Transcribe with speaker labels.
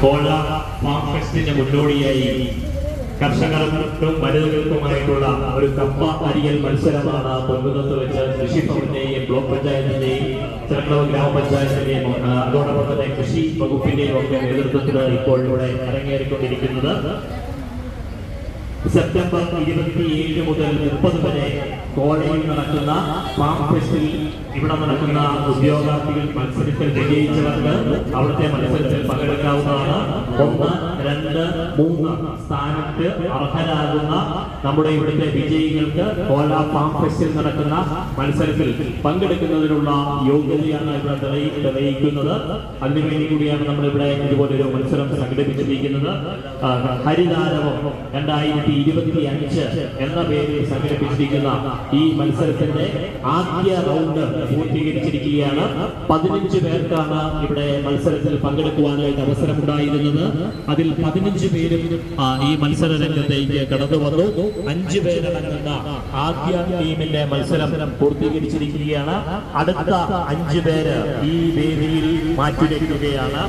Speaker 1: കോള farm ഫെസ്റ്റിന്റെ മുന്നോടിയായി. കർഷകർക്കും വനിതകൾക്കുമായിട്ടുള്ള ഒരു കപ്പ അരിയൽ മത്സരമാണ് പൊൻകുന്നത്ത് വെച്ച് കൃഷിഭവന്റെയും ബ്ലോക്ക് പഞ്ചായത്തിന്റെയും ചെറുക്കളവ് ഗ്രാമപഞ്ചായത്തിന്റെയും അതോടൊപ്പം തന്നെ കൃഷി വകുപ്പിന്റെയും ഒക്കെ നേതൃത്വത്തിൽ ഇപ്പോൾ ഇവിടെ അരങ്ങേറിക്കൊണ്ടിരിക്കുന്നത്. സെപ്റ്റംബർ ഇരുപത്തിയേഴ് മുതൽ മുപ്പത് വരെ കോളേജിൽ നടക്കുന്ന ഫാം ഫെസ്റ്റിൽ ഇവിടെ നടക്കുന്ന ഉദ്യോഗാർത്ഥികൾ മത്സരത്തിൽ വിജയിച്ചവർക്ക് അവിടുത്തെ മത്സരത്തിൽ പങ്കെടുക്കാവുന്നതാണ് Roma മൂന്ന് സ്ഥാനത്ത് അർഹരാകുന്ന നമ്മുടെ ഇവിടുത്തെ വിജയികൾക്ക് കോലാ പാം ഫെസ്റ്റിൽ നടക്കുന്ന മത്സരത്തിൽ പങ്കെടുക്കുന്നതിനുള്ള യോഗ്യതയാണ് ഇവിടെ തെളി- തെളിയിക്കുന്നത്. അതിനുവേണ്ടി കൂടിയാണ് നമ്മൾ ഇവിടെ ഇതുപോലൊരു മത്സരം സംഘടിപ്പിച്ചിരിക്കുന്നത്. ഹരിതാരവം രണ്ടായിരത്തി ഇരുപത്തി അഞ്ച് എന്ന പേരിൽ സംഘടിപ്പിച്ചിരിക്കുന്ന ഈ മത്സരത്തിന്റെ ആദ്യ റൗണ്ട് പൂർത്തീകരിച്ചിരിക്കുകയാണ്. പതിനഞ്ച് പേർക്കാണ് ഇവിടെ മത്സരത്തിൽ പങ്കെടുക്കുവാനായിട്ട് അവസരമുണ്ടായിരുന്നത്. അതിൽ പതിനഞ്ച് പേർ ഈ മത്സര രംഗത്തേക്ക് കടന്നു വന്നു. അഞ്ചു പേരടങ്ങുന്ന ആദ്യ ടീമിന്റെ മത്സരം പൂർത്തീകരിച്ചിരിക്കുകയാണ്. അടുത്ത അഞ്ചു പേര് ഈ വേദിയിൽ മാറ്റിവെക്കുകയാണ്.